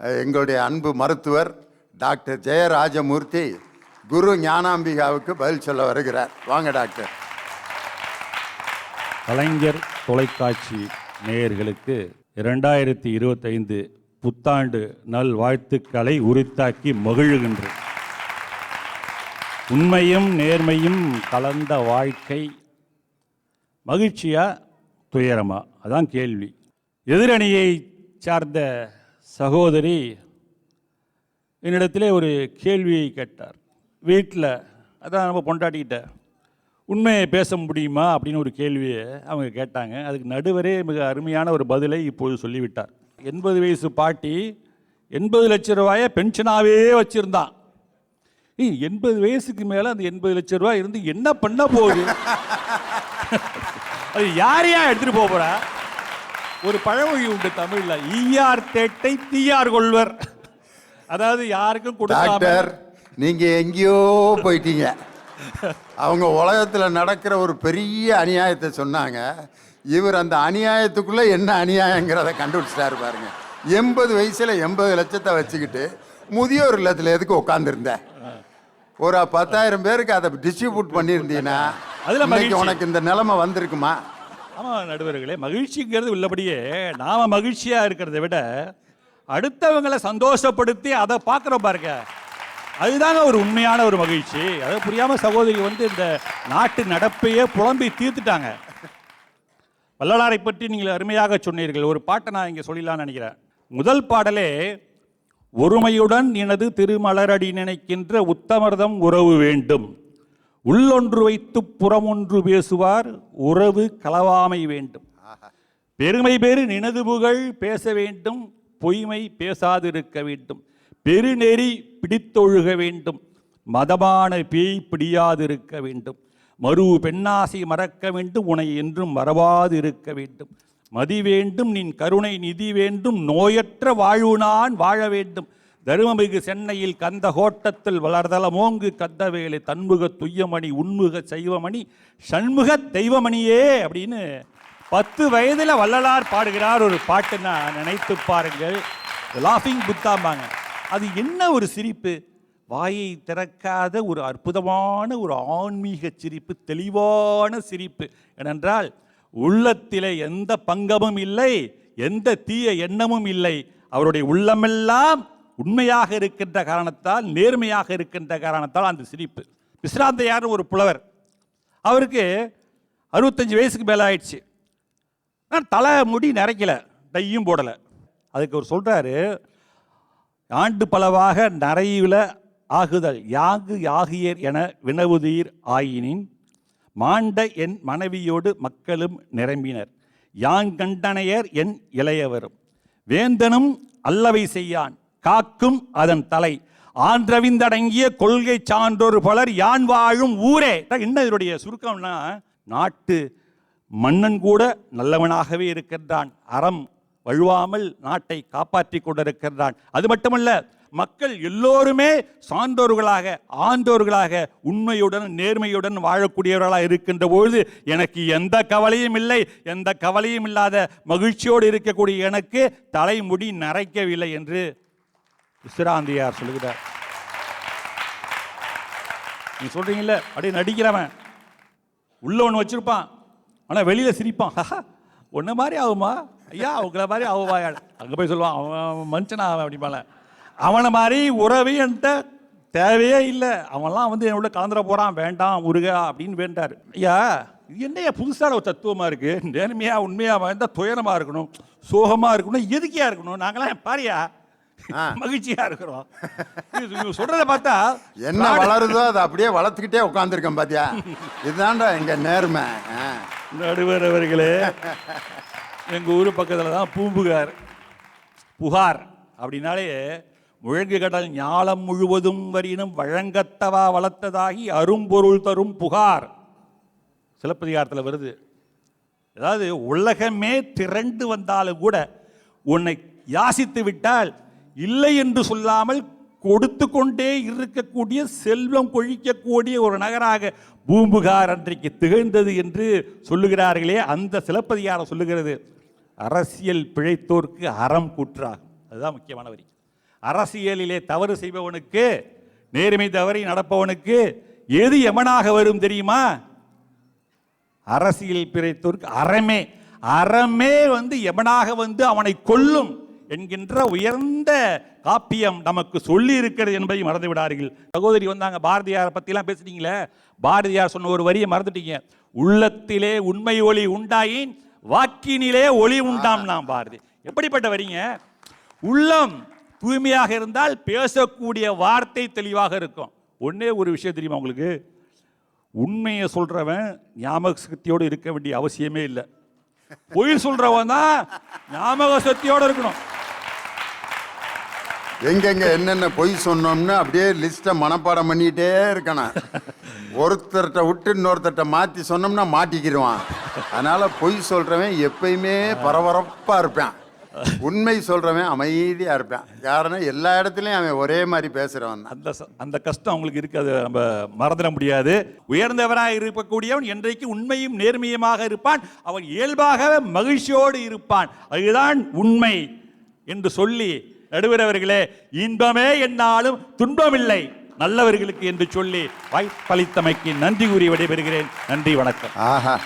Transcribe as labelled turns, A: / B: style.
A: எங்களுடைய அன்பு மருத்துவர் டாக்டர் ஜெயராஜமூர்த்தி குரு ஞானாம்பிகாவுக்கு பதில் சொல்ல வருகிறார். வாங்க டாக்டர்.
B: கலைஞர் தொலைக்காட்சி நேயர்களுக்கு இரண்டாயிரத்தி இருபத்தைந்து புத்தாண்டு நல் வாழ்த்துக்களை உரித்தாக்கி மகிழ்கின்ற உண்மையும் நேர்மையும் கலந்த வாழ்க்கை மகிழ்ச்சியா துயரமா? அதான் கேள்வி. எதிரணியை சார்ந்த சகோதரி என்னிடத்திலே ஒரு கேள்வியை கேட்டார். வீட்டில் அதான் நம்ம பொண்டாட்டிக்கிட்ட உண்மையை பேச முடியுமா? அப்படின்னு ஒரு கேள்வியை அவங்க கேட்டாங்க. அதுக்கு நடுவரே மிக அருமையான ஒரு பதிலை இப்போது சொல்லிவிட்டார். எண்பது வயசு பாட்டி எண்பது லட்ச ரூபாயை பென்ஷனாகவே வச்சுருந்தான். எண்பது வயசுக்கு மேலே அந்த எண்பது லட்ச ரூபாய் இருந்து என்ன பண்ண போகுது? அது யாரையா எடுத்துட்டு போக போறா? ஒரு பழமொழி உண்டு தமிழ்ல. ஈயார் தேட்டை தீயார் கொள்வர். அதாவது யாருக்கும் கொடுக்காம
A: டாக்டர் நீங்க எங்கேயோ போயிட்டீங்க. அவங்க உலகத்துல நடக்கிற ஒரு பெரிய அநியாயத்தை சொன்னாங்க. இவர் அந்த அநியாயத்துக்குள்ள என்ன அநியாயங்கிறத கண்டுபிடிச்சிட்டாரு பாருங்க. எண்பது வயசுல எண்பது லட்சத்தை வச்சுக்கிட்டு முதியோர் இல்லத்துல எதுக்கு உட்காந்துருந்த ஒரு பத்தாயிரம் பேருக்கு அதை டிஸ்ட்ரிபியூட் பண்ணியிருந்தீங்கன்னா
B: அதுல மகிழ்ச்சி.
A: உனக்கு இந்த நிலைமை வந்திருக்குமா?
B: ஆமாம் நடுவர்களே மகிழ்ச்சிங்கிறது உள்ளபடியே நாம் மகிழ்ச்சியாக இருக்கிறத விட அடுத்தவங்களை சந்தோஷப்படுத்தி அதை பார்க்குறோம் பாருங்க. அதுதாங்க ஒரு உண்மையான ஒரு மகிழ்ச்சி. அதை புரியாமல் சகோதரி வந்து இந்த நாட்டு நடப்பையே புலம்பி தீர்த்துட்டாங்க. வள்ளலாரை பற்றி நீங்கள் அருமையாக சொன்னீர்கள். ஒரு பாட்டை நான் இங்கே சொல்லலாம்னு நினைக்கிறேன். முதல் பாடலே ஒருமையுடன் எனது திருமலரடி நினைக்கின்ற உத்தமர்தம் உறவு வேண்டும். உள்ளொன்று வைத்து புறமொன்று பேசுவார் உறவு களவாமை வேண்டும். பெருமை பெரு நினது புகழ் பேச வேண்டும் பொய்மை பேசாதிருக்க வேண்டும். பெருநெறி பிடித்தொழுக வேண்டும் மதமான பேய் பிடியாதிருக்க வேண்டும். மறு பெண்ணாசை மறக்க வேண்டும் உனை என்றும் மறவாது இருக்க வேண்டும். மதி வேண்டும் நின் கருணை நிதி வேண்டும் நோயற்ற வாழ்வு நான் வாழ வேண்டும். தருமமிகு சென்னையில் கந்த கோட்டத்தில் வளர்தல மோங்கு கந்தவேலை தன்முக துய்யமணி உண்முக சைவமணி சண்முக தெய்வமணியே அப்படின்னு பத்து வயதில் வள்ளலார் பாடுகிறார் ஒரு பாட்டுன்னா நினைத்து பாருங்கள். லாஃபிங் புத்தாம்பாங்க அது என்ன ஒரு சிரிப்பு? வாயை திறக்காத ஒரு அற்புதமான ஒரு ஆன்மீக சிரிப்பு தெளிவான சிரிப்பு. ஏனென்றால் உள்ளத்திலே எந்த பங்கமும் இல்லை எந்த தீய எண்ணமும் இல்லை. அவருடைய உள்ளமெல்லாம் உண்மையாக இருக்கின்ற காரணத்தால் நேர்மையாக இருக்கின்ற காரணத்தால் அந்த சிரிப்பு. விஸ்ராந்தையார் ஒரு புலவர். அவருக்கு அறுபத்தஞ்சு வயசுக்கு மேலே ஆயிடுச்சு. ஆனால் தலை முடி நரைக்கலை டையும் போடலை. அதுக்கு அவர் சொல்கிறாரு ஆண்டு பலவாக நரையில ஆகுதல். யாங்கு யாகியர் என வினவுதீர் ஆயினின். மாண்ட என் மனைவியோடு மக்களும் நிரம்பினர். யாங்கண்டனையர் என் இளையவரும். வேந்தனும் அல்லவை செய்யான். காக்கும் அதன் தலை. ஆன்றவிந்தடங்கிய கொள்கை சான்றோர் பலர் யான் வாழும் ஊரே. என்ன இதனுடைய சுருக்கம்னா நாட்டு மன்னன் கூட நல்லவனாகவே இருக்கின்றான். அறம் வழுவாமல் நாட்டை காப்பாற்றி கொண்டிருக்கின்றான். அது மட்டுமல்ல மக்கள் எல்லோருமே சான்றோர்களாக ஆண்டோர்களாக உண்மையுடன் நேர்மையுடன் வாழக்கூடியவர்களாக இருக்கின்ற பொழுது எனக்கு எந்த கவலையும் இல்லை. எந்த கவலையும் இல்லாத மகிழ்ச்சியோடு இருக்கக்கூடிய எனக்கு தலைமுடி நரைக்கவில்லை என்று விசிராந்தியார் சொல்லுகிறார். நீ சொல்றீங்கல்ல அப்படியே நடிக்கிறவன் உள்ள ஒன்று வச்சிருப்பான் ஆனால் வெளியில் சிரிப்பான். ஒன்று மாதிரி ஆகுமா? ஐயா அவங்கள மாதிரி ஆகுமா அங்கே போய் சொல்லுவான் அவன் மனுஷனா அவன் அப்படிம்பால அவனை மாதிரி உறவு என்கிட்ட தேவையே இல்லை. அவன்லாம் வந்து என்னோட கலந்துட போகிறான் வேண்டாம் முருகா அப்படின்னு வேண்டார். ஐயா இது என்னையா புதுசான ஒரு தத்துவமாக இருக்குது நேர்மையாக உண்மையாக வாழ்ந்தால் துயரமாக இருக்கணும் சோகமாக இருக்கணும் எதுக்கியா இருக்கணும்? நாங்களாம் பாரியா மகிழ்ச்சியா இருக்கிறோம். இவங்க சொல்றத பார்த்தா
A: என்ன வளருதோ அதை அப்படியே வளர்த்துக்கிட்டே உட்காந்துருக்கேன் பாத்தியா? இதுதான்டா எங்க நேர்மை.
B: நடுவர் அவர்களே எங்கள் ஊர் பக்கத்தில் தான் பூம்புகார். புகார் அப்படின்னாலே முழங்கு கடல் ஞாலம் முழுவதும் வரினும் வழங்கத்தவா வளர்த்ததாகி அரும்பொருள் தரும் புகார். சிலப்பதிகாரத்தில் வருது. அதாவது உலகமே திரண்டு வந்தாலும் கூட உன்னை யாசித்து விட்டால் இல்லை என்று சொல்லாமல் கொடுத்து கொண்டே இருக்கக்கூடிய செல்வம் கொழிக்கக்கூடிய ஒரு நகராக பூம்புகார் அன்றைக்கு திகழ்ந்தது என்று சொல்லுகிறார்களே அந்த சிலப்பதிகாரம் சொல்லுகிறது? அரசியல் பிழைத்தோர்க்கு அறம் கூற்றாகும். அதுதான் முக்கியமான வரி. அரசியலிலே தவறு செய்பவனுக்கு நேர்மை தவறி நடப்பவனுக்கு எது எமனாக வரும் தெரியுமா? அரசியல் பிழைத்தோர்க்கு அறமே. அறமே வந்து எவனாக வந்து அவனை கொல்லும். என்கின்ற உயர்ந்த காப்பியம் நமக்கு சொல்லி இருக்கிறது என்பதை மறந்து விடார்கள் சகோதரி வந்தாங்க பாரதியார் பற்றிலாம் பேசுனீங்களே? பாரதியார் சொன்ன ஒரு வரியை மறந்துட்டீங்க. உள்ளத்திலே உண்மை ஒளி உண்டாயின் வாக்கினிலே ஒளி உண்டாம் நாம் பாரதி. எப்படிப்பட்ட வரிங்க? உள்ளம் தூய்மையாக இருந்தால் பேசக்கூடிய வார்த்தை தெளிவாக இருக்கும். ஒன்றே ஒரு விஷயம் தெரியுமா உங்களுக்கு? உண்மையை சொல்கிறவன் ஞாபக சக்தியோடு இருக்க வேண்டிய அவசியமே இல்லை. பொய் சொல்கிறவன் தான் ஞாபக சக்தியோடு இருக்கணும்.
A: எங்கெங்க என்னென்ன பொய் சொன்னோம்னு அப்படியே லிஸ்ட்டை மனப்பாடம் பண்ணிகிட்டே இருக்கணும். ஒருத்தர்கிட்ட விட்டு இன்னொருத்தர்கிட்ட மாற்றி சொன்னோம்னா மாட்டிக்கிடுவான் அதனால் பொய் சொல்கிறவன் எப்பயுமே பரபரப்பாக இருப்பான். உண்மை சொல்கிறவன் அமைதியாக இருப்பேன். யாருன்னா எல்லா இடத்துலையும் அவன் ஒரே மாதிரி பேசுகிறவன்
B: அந்த அந்த கஷ்டம் அவங்களுக்கு இருக்காது. நம்ம மறந்துட முடியாது. உயர்ந்தவராக இருக்கக்கூடியவன் என்றைக்கு உண்மையும் நேர்மையுமாக இருப்பான். அவன் இயல்பாக மகிழ்ச்சியோடு இருப்பான். அதுதான் உண்மை என்று சொல்லி நடுவரவர்களே இன்பமே என்னாலும் துன்பமில்லை. நல்லவர்களுக்கு என்று சொல்லி வாய்ப்பளித்தமைக்கு நன்றி கூறி விடைபெறுகிறேன். நன்றி வணக்கம்.
A: ஆஹா.